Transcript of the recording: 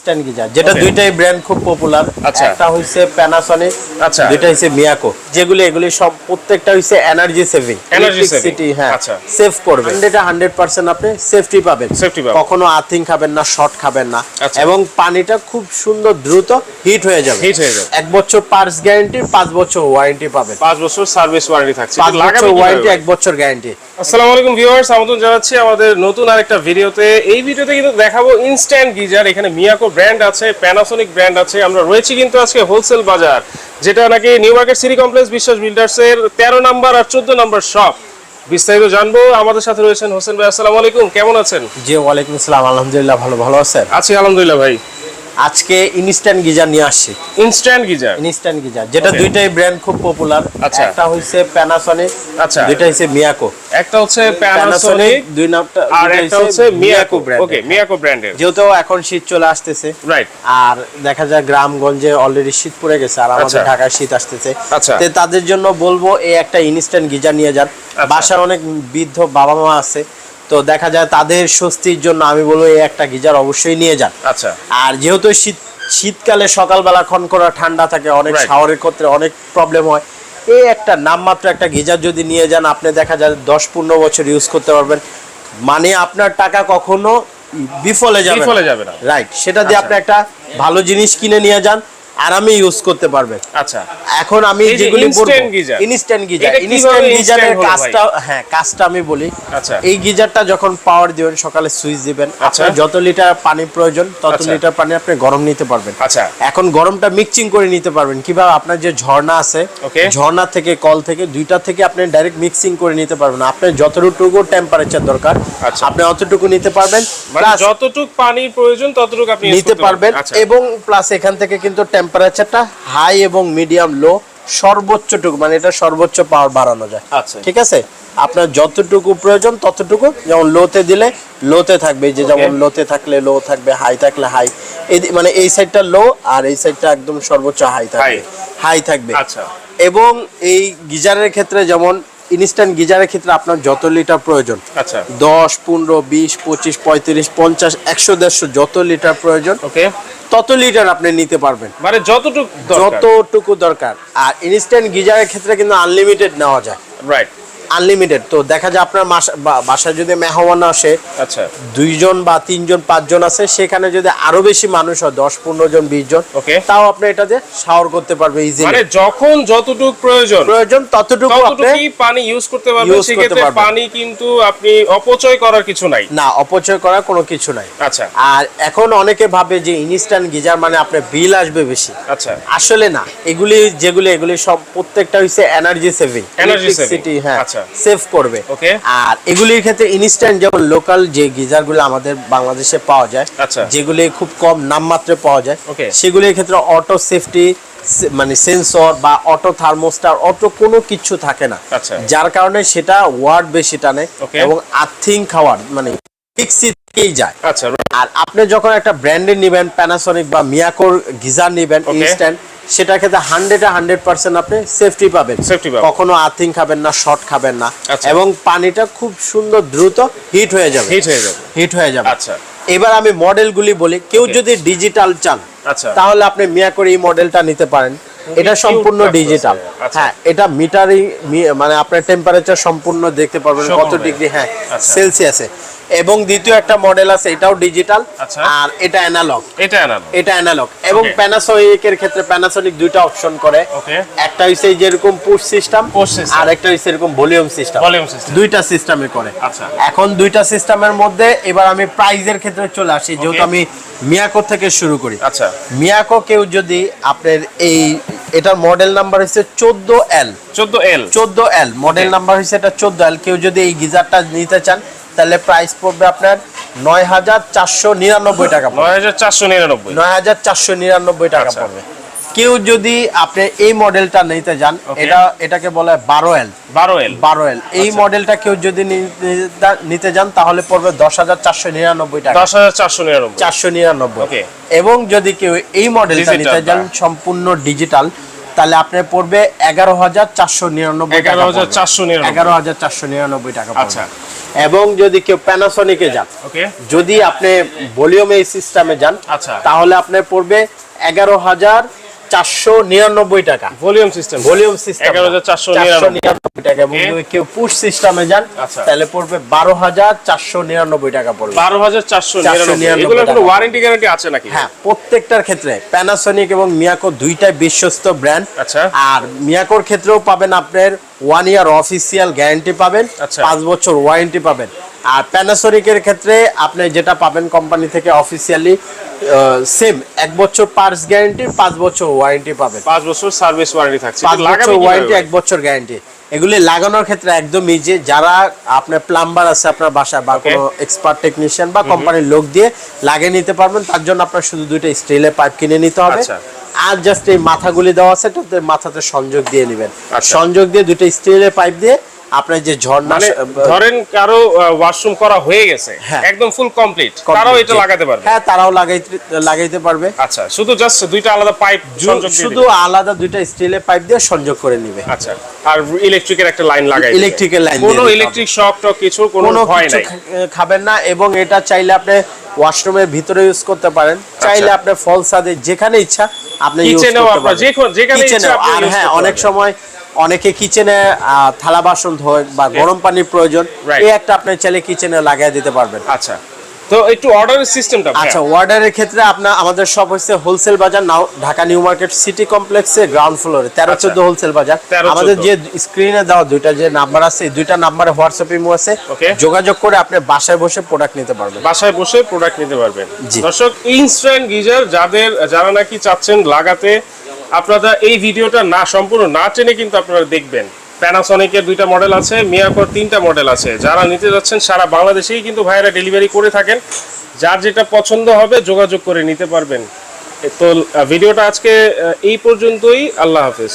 Stand geyser যেটা দুইটাই brand খুব পপুলার আচ্ছা। একটা হইছে প্যানাসনিক আচ্ছা। দুইটা হইছে মিয়াকো যেগুলি এগুলি সব প্রত্যেকটা হইছে এনার্জি সেভিং saving, হ্যাঁ। আচ্ছা। সেভ করবে। এটা 100% আপনি সেফটি পাবেন। Safety পাবেন। কখনো আর্থিং খাবেন না শর্ট খাবেন না। আচ্ছা। এবং পানিটা খুব সুন্দর দ্রুত হিট হয়ে যাবে। Heat হয়ে যাবে। এক বছর পার্স গ্যারান্টি পাঁচ বছর ওয়ারেন্টি পাবেন। পাঁচ বছর সার্ভিস ওয়ারেন্টি থাকছে। পাঁচ বছর ওয়ারেন্টি এক বছর গ্যারান্টি আসসালামু আলাইকুম ভিউয়ার্স আমন্ত্রণ জানাচ্ছি আমাদের নতুন আরেকটা ভিডিওতে। এই ভিডিওতে কিন্তু দেখাবো ইনস্ট্যান্ট গিজার এখানে মিয়াকো ব্র্যান্ড আছে প্যানাসোনিক ব্র্যান্ড আছে আমরা রয়েছি কিন্তু আজকে হোলসেল বাজার যেটা নাকি new market city complex Biswas builders এর তেরো নাম্বার আর চোদ্দ নাম্বার শপ বিস্তারিত জানব আমাদের সাথে রয়েছেন হোসেন ভাই আসসালামু আলাইকুম কেমন আছেন? জি ওয়ালাইকুম আসসালাম আলহামদুলিল্লাহ ভালো ভালো আছেন? আছি আলহামদুলিল্লাহ ভাই। আজকে ইনস্ট্যান্ট গিজার নিয়ে আসছি। ইনস্ট্যান্ট গিজার ইনস্ট্যান্ট গিজার যেটা দুইটাই ব্র্যান্ড খুব পপুলার আচ্ছা। একটা হইছে প্যানাসনিক আচ্ছা। দুইটা হইছে মিয়াকো একটা হচ্ছে প্যানাসনিক দুই নামটা আর একটা হচ্ছে মিয়াকো brand ওকে মিয়াকো ব্র্যান্ডের যেহেতু এখন শীত চলে আসতেছে। রাইট আর দেখা যায় গ্রামগঞ্জে অলরেডি শীত পড়ে গেছে আর আমাদের আচ্ছা। ঢাকায় শীত আসতেছে। আচ্ছা। তো তাদের জন্য বলব এই একটা ইনস্ট্যান্ট গিজার নিয়ে যান। আচ্ছা। বাসার অনেক বৃদ্ধ বাবা মা আছে। তো দেখা যায় তাদের স্বস্তির জন্য আমি বলব এই একটা গিজার অবশ্যই নিয়ে যান। আচ্ছা। আর যেহেতু শীত শীতকালে সকালবেলা খন করা ঠান্ডা থাকে অনেক শাওয়ারের ক্ষেত্রে অনেক প্রবলেম হয়। এই একটা নামমাত্র একটা গিজার যদি নিয়ে যান আপনি দেখা যায় দশ পনেরো বছর ইউজ করতে পারবেন। মানে আপনার টাকা কখনো বিফলে যাবে বিফলে যাবে না। রাইট সেটা দিয়ে আচ্ছা। আপনি একটা ভালো জিনিস কিনে নিয়ে যান। আরামে ইউজ করতে পারবেন আচ্ছা। এখন আমি যেগুলি ইনস্ট্যান্ট গিজার। ইনস্ট্যান্ট গিজারের? কাজটা হ্যাঁ কাজটা আমি বলি। আচ্ছা। এই গিজারটা যখন পাওয়ার দিবেন সকালে সুইচ দিবেন আচ্ছা। আপনার যত লিটার পানি প্রয়োজন তত আচ্ছা। লিটার পানি আপনি গরম নিতে পারবেন। আচ্ছা। এখন গরমটা মিক্সিং করে নিতে পারবেন। কীভাবে? আপনার যে ঝর্ণা আছে. ঝর্ণা থেকে কল থেকে দুইটা থেকে আপনি ডাইরেক্ট মিক্সিং করে নিতে পারবেন। আপনার যতটুকু টেম্পারেচার দরকার আচ্ছা। আপনি অতটুকু নিতে পারবেন। মানে Plus পানির প্রয়োজন ততটুকু আপনি নিতে পারবেন। আচ্ছা। এবং প্লাস এখান থেকে কিন্তু টেম্পারেচারটা হাই এবং মিডিয়াম লো সর্বোচ্চটুকু মানে এটা সর্বোচ্চ পাওয়ার বাড়ানো যায়। আচ্ছা। ঠিক আছে? আপনার যতটুকু প্রয়োজন ততটুকু যেমন লোতে দিলে লোতে থাকবে যে যেমন লোতে থাকলে লো থাকবে হাই থাকলে হাই মানে এই সাইডটা লো আর এই সাইডটা একদম সর্বোচ্চ হাই থাকবে। হাই থাকবে। আচ্ছা। এবং এই গিজারের ক্ষেত্রে যেমন ইনস্ট্যান্ট গিজারের ক্ষেত্রে আপনার যত লিটার প্রয়োজন আচ্ছা। দশ পনেরো বিশ পঁচিশ পঁয়ত্রিশ পঞ্চাশ একশো দেড়শো যত লিটার প্রয়োজন ওকে তত লিটার আপনি নিতে পারবেন। মানে যতটুকু যতটুকু দরকার। আর ইনস্ট্যান্ট গিজারের ক্ষেত্রে কিন্তু আনলিমিটেড নেওয়া যায়। রাইট আনলিমিটেড তো দেখা যায় আপনার বাসায় যদি মেহমান আসে আচ্ছা। দুইজন বা তিনজন পাঁচজন আছে সেখানে যদি আরও বেশি মানুষ হয় দশ পনেরো জন বিশ জন. তাও আপনি এটাতে শাওয়ার করতে পারবে ইজিলি মানে যখন যতটুক প্রয়োজন প্রয়োজন ততটুকু আপনি পানি ইউজ করতে পারবেন সেক্ষেত্রে পানি কিন্তু আপনি অপচয় করার কিছু নাই। না অপচয় করার কোনো কিছু নাই। আচ্ছা। আর এখন অনেকে ভাবে যে ইনস্ট্যান্ট গিজার মানে আপনার বিল আসবে বেশি। আচ্ছা। আসলে না এগুলি যেগুলি এগুলি সব প্রত্যেকটা হচ্ছে এনার্জি সেভিং Energy saving, হ্যাঁ। আচ্ছা। সেভ করবে Okay. আর এগুলির ক্ষেত্রে ইনস্ট্যান্ট যেমন লোকাল যে গিজারগুলো আমাদের বাংলাদেশে পাওয়া যায় আচ্ছা। যেগুলি খুব কম নামমাত্রে পাওয়া যায় Okay. সেগুলির ক্ষেত্রে অটো সেফটি মানে সেন্সর বা অটো থার্মোস্টার অটো কোনো কিছু থাকে না আচ্ছা। যার কারণে সেটা ওয়ার্ড বেশি টানে. এবং আর্থিং খাওয়ার মানে যায় আচ্ছা আর আপনি যখন একটা ব্র্যান্ডের নেবেন প্যানাসনিক বা মিয়াকোর গিজার নেবেন ইনস্ট্যান্ট সেটার ক্ষেত্রে হান্ড্রেড হান্ড্রেড পার্সেন্ট আপনি সেফটি পাবেন। Safety পাবেন। কখনো আর্থিং খাবেন না শর্ট খাবেন না। আচ্ছা। এবং পানিটা খুব সুন্দর দ্রুত হিট হয়ে যাবে। হিট হয়ে যাবে। হিট হয়ে যাবে। আচ্ছা। এবার আমি মডেলগুলি বলি। কেউ যদি ডিজিটাল চান আচ্ছা। তাহলে আপনি মিয়া করে এই মডেলটা নিতে পারেন। এটা সম্পূর্ণ ডিজিটাল আচ্ছা। হ্যাঁ এটা মিটারিং মানে আপনার টেম্পারেচার সম্পূর্ণ দেখতে পারবেন কত ডিগ্রি হ্যাঁ আচ্ছা। সেলসিয়াসে এবং দ্বিতীয় একটা মডেল আছে এটাও ডিজিটাল আচ্ছা। আর এটা অ্যানালগ এটা আনানো এটা অ্যানালগ এবং. প্যানাসোনিক এর ক্ষেত্রে প্যানাসোনিক দুইটা অপশন করে. একটা হইছে এই যেরকম পুশ সিস্টেম আর একটা হইছে এরকম ভলিউম সিস্টেম Volume system। দুইটা সিস্টেমে করে। আচ্ছা। এখন দুইটা সিস্টেমের মধ্যে এবার আমি প্রাইজের ক্ষেত্রে চলে আসি যেহেতু আমি মিয়াকো থেকে শুরু করি। আচ্ছা। মিয়াকো কেউ যদি আপনার এই এটার মডেল নাম্বার হচ্ছে চোদ্দ এল চোদ্দ এল চোদ্দ এল মডেল নাম্বার হচ্ছে এটা চোদ্দ এল কেউ যদি এই গিজারটা নিতে চান তাহলে প্রাইস পড়বে আপনার নয় হাজার চারশো নিরানব্বই টাকা নয় হাজার চারশো নিরানব্বই। নয় হাজার চারশো নিরানব্বই টাকা আচ্ছা। পড়বে। কেউ যদি আপনি এই মডেলটা নিতে যান এটা এটাকে বলা হয় বারো এল। বারো এল। বারো এল। এই আচ্ছা। মডেলটা কেউ যদি নিতে- যান তাহলে পড়বে দশ হাজার চারশো নিরানব্বই টাকা। দশ হাজার চারশো নিরানব্বই। চারশো নিরানব্বই। এবং যদি কেউ এই মডেলটা নিতে যান সম্পূর্ণ ডিজিটাল তাহলে আপনার পড়বে এগারো হাজার চারশো নিরানব্বই এগারো হাজার চারশো নিরানব্বই। এগারো হাজার চারশো নিরানব্বই টাকা আচ্ছা। এবং যদি কেউ প্যানাসনিকে যান যদি আপনি ভলিউম এই সিস্টেমে যান আচ্ছা। তাহলে আপনার পড়বে এগারো হাজার চারশো নিরানব্বই টাকা। ভলিউম সিস্টেম ভলিউম সিস্টেম 11,499 টাকা। এবং কেউ পুশ সিস্টেমে যান আচ্ছা। তাহলে পড়বে বারো হাজার চারশো নিরানব্বই টাকা পড়বে। বারো হাজার চারশো নিরানব্বই। ওয়ারেন্টি গ্যারান্টি আছে নাকি? হ্যাঁ প্রত্যেকটার ক্ষেত্রে প্যানাসনিক এবং মিয়াকো দুইটাই বিশ্বস্ত ব্র্যান্ড আচ্ছা। আর মিয়াকোর ক্ষেত্রেও পাবেন আপনার ওয়ান ইয়ার অফিসিয়াল গ্যারান্টি পাবেন আচ্ছা। পাঁচ বছর ওয়ারেন্টি পাবেন। আর প্যানাসোনিকের ক্ষেত্রে আপনি যেটা পাবেন কোম্পানি থেকে অফিসিয়ালি সেম এক বছর পার্স গ্যারান্টি পাঁচ বছর ওয়ারেন্টি পাবেন। পাঁচ বছর সার্ভিস ওয়ারেন্টি থাকছে। পাঁচ বছর ওয়ারেন্টি এক বছর গ্যারান্টি এগুলি লাগানোর ক্ষেত্রে একদমই যে যারা আপনার প্লাম্বার আছে আপনার বাসায় বা কোনো এক্সপার্ট টেকনিশিয়ান বা কোম্পানির লোক দিয়ে লাগিয়ে নিতে পারবেন তার জন্য আপনার শুধু দুইটা স্টিলের পাইপ কিনে নিতে হবে আচ্ছা। আর জাস্ট এই মাথাগুলি দেওয়া আছে মাথাতে সংযোগ দিয়ে নেবেন আচ্ছা। সংযোগ দিয়ে দুইটা স্টিলের পাইপ দিয়ে আপনার যে ঝর্ণা মানে ধরেন কারও ওয়াশরুম করা হয়ে গেছে হ্যাঁ। একদম ফুল কমপ্লিট তারাও এটা লাগাতে পারবে? হ্যাঁ তারাও লাগাইতে লাগাইতে পারবে। আচ্ছা শুধু জাস্ট দুইটা আলাদা পাইপ সংযোগ শুধু আলাদা দুইটা স্টিলের পাইপ দিয়ে সংযোগ করে নিবে। আচ্ছা আর ইলেকট্রিকের একটা লাইন লাগাই Electric-এর line কোনো ইলেকট্রিক শক টক কিছু কোনো কোনো ভয় নাই। খাবেন না এবং এটা চাইলে আপনি ওয়াশরুমের ভিতরে ইউজ করতে পারেন। চাইলে আপনি ফল সাদে যেখানে ইচ্ছা আপনি ইউজ করতে পারেন। যেখানে যেখানে ইচ্ছা আপনি আর হ্যাঁ অনেক সময় অনেকে কিচেনে থালা বাসন ধোয় বা গরম পানির প্রয়োজন. এই একটা আপনি চাইলে কিচেনে লাগিয়ে দিতে পারবেন। আচ্ছা। তো একটু অর্ডারের সিস্টেমটা আচ্ছা অর্ডারের ক্ষেত্রে আপনার আমাদের সব হচ্ছে হোলসেল বাজার now Dhaka new market city কমপ্লেক্সে গ্রাউন্ড ফ্লোরে তেরো আচ্ছা। চোদ্দ হোলসেল বাজার। আমাদের যে স্ক্রিনে দেওয়া দুইটা যে নাম্বার আছে দুইটা নাম্বারে হোয়াটসঅ্যাপ ইমো আছে. যোগাযোগ করে আপনি বাসায় বসে প্রোডাক্ট নিতে পারবেন। বাসায় বসে প্রোডাক্ট নিতে পারবেন। দর্শক ইনস্ট্যান্ট গিজার যাদের যারা নাকি চাচ্ছেন লাগাতে আপনারা এই ভিডিওটা না সম্পূর্ণ না টেনে কিন্তু আপনারা দেখবেন। প্যানাসনিকের দুইটা মডেল আছে মিয়াকোর তিনটা মডেল আছে। যারা নিতে যাচ্ছেন সারা বাংলাদেশেই কিন্তু ভাইয়েরা ডেলিভারি করে থাকেন। যার যেটা পছন্দ হবে যোগাযোগ করে নিতে পারবেন। তো ভিডিওটা আজকে এই পর্যন্তই। আল্লাহ হাফেজ।